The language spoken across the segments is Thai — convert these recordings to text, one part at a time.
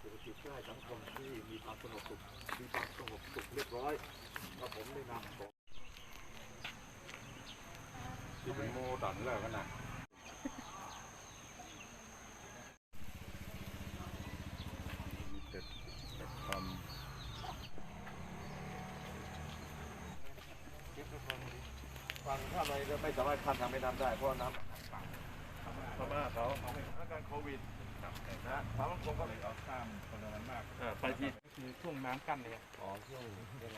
เศรษฐกิจเพื่อให้สังคมที่มีความสงบสุขมีความสงบสุขเรียบร้อยและผมในนามของที่เป็นโมดันแล้วกันนะมีแต่แต่ความฟังถ้าไม่ไม่สามารถข้ามทางแม่น้ำได้เพราะน้ำพม่าเขาสถานการณ์โควิด นะทางคงก็เลยเราข้ามคนละนั้นมากเออไปที่คือช่วงน้ำกั้นเลยครับอ๋อช่วง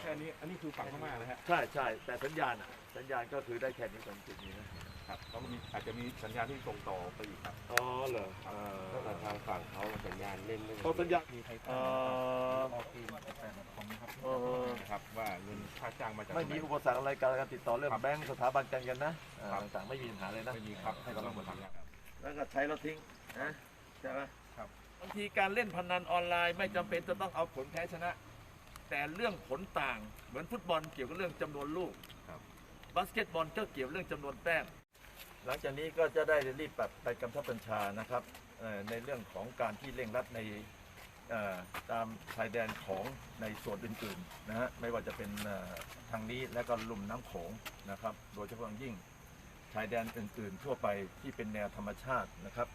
แค่นี้อันนี้คือฝั่งพม่าเลยฮะใช่ใช่แต่สัญญาณอะสัญญาณก็คือได้แค่นี้ตรงจุดนี้นะครับแล้วก็มีอาจจะมีสัญญาณที่ส่งต่อไปอีกครับอ๋อเหรอเอถ้าอเกิดทางฝั่งเขาสัญญาณเล่นไม่เขาสัญญาณมีไทยเออออกทีมแต่ละคอมนะครับเออนะครับว่าเงินค่าจ้างมาจากไม่มีอุปสรรคอะไรการติดต่อเรื่องแบงก์สถาบันการเงินนะเออครับต่างๆไม่มีปัญหาเลยนะไม่มีครับให้ให้กำกำลัลังงหมมาดทำงานแล้วก็ใช้แล้วทิ้งนะใช่ไหมครั บบางทีการเล่นพนันออนไลน์ไม่จำเป็นจะต้องเอาผลแพ้ชนะ แต่เรื่องผลต่างเหมือนฟุตบอลเกี่ยวกับเรื่องจำนวนลูกครับ บาสเกตบอลก็เกี่ยวเรื่องจำนวนแต้ม หลังจากนี้ก็จะได้รีบปรับไปกำชับบัญชานะครับเอ่อในเรื่องของการที่เร่งรัดในเอ่อตามชายแดนของในส่วนอื่นๆนะฮะไม่ว่าจะเป็นเอ่อทางนี้และก็ลุ่มน้ำโขงนะครับ โดยเฉพาะอย่างยิ่งชายแดนอื่นๆ ทั่วไปที่เป็นแนวธรรมชาตินะครับ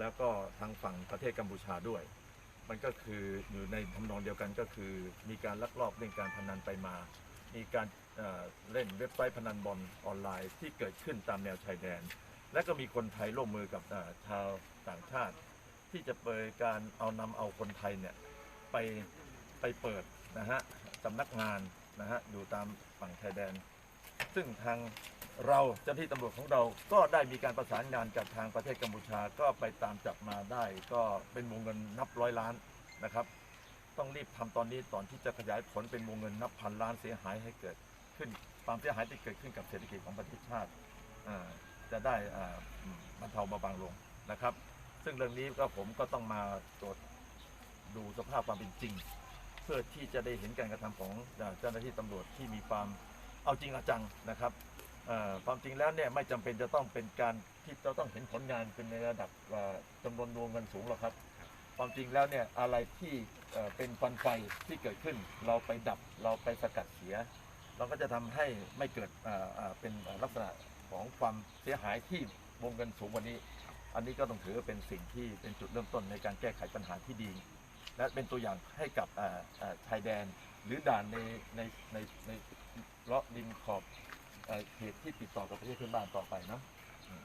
แล้วก็ทางฝั่งประเทศกัมพูชาด้วย มันก็คืออยู่ในทำนองเดียวกันก็คือ มีการลักลอบเล่นการพนันไปมา มีการเล่นเว็บไซต์พนันบอลออนไลน์ที่เกิดขึ้นตามแนวชายแดน และก็มีคนไทยร่วมมือกับชาวต่างชาติ ที่จะเปิดการเอานำเอาคนไทยเนี่ยไปไปเปิดนะฮะสำนักงานนะฮะอยู่ตามฝั่งชายแดน ซึ่งทาง เราเจ้าหน้าที่ตำรวจของเราก็ได้มีการประสานงานกับทางประเทศกัมพูชาก็ไปตามจับมาได้ ก็เป็นวงเงินนับร้อยล้านนะครับ ต้องรีบทำตอนนี้ตอนที่จะขยายผลเป็นวงเงินนับพันล้านเสียหายให้เกิดขึ้นความเสียหายที่เกิดขึ้นกับเศรษฐกิจของประเทศชาติจะได้มบรรเทาเบาบางลงนะครับ ซึ่งเรื่องนี้ก็ผมก็ต้องมาตรวจดูสภาพความเป็นจริง เพื่อที่จะได้เห็นการกระทำของเจ้าหน้าที่ตำรวจที่มีความเอาจริงเอาจังนะครับ ความจริงแล้วเนี่ยไม่จำเป็นจะต้องเป็นการที่จะต้องเห็นผลงานเป็นในระดับเอ่อจำนวนดวงเงินสูงหรอกครับ ความจริงแล้วเนี่ยอะไรที่เเป็นฟันไฟที่เกิดขึ้น เราไปดับเราไปสกัดเสีย เราก็จะทำให้ไม่เกิดเเป็นลักษณะของความเสียหายที่วงเงินสูงว่านี้ อันนี้ก็ต้องถือว่าเป็นสิ่งที่เป็นจุดเริ่มต้นในการแก้ไขปัญหาที่ดี และเป็นตัวอย่างให้กับชายแดนหรือด่านในในในในเลาะดินขอบ เอ่อเขตที่ติดต่อกับประเทศเพื่อนบ้านต่อไปนะอืม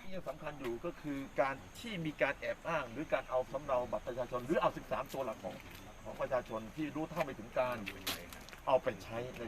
ที่ยังสำคัญอยู่ก็คือการที่มีการแอบอ้าง หรือการเอาสำเนาบัตรประชาชน หรือเอา 13 ตัวหลักของของประชาชนที่รู้เท่าไม่ถึงการ เอาไปใช้ใน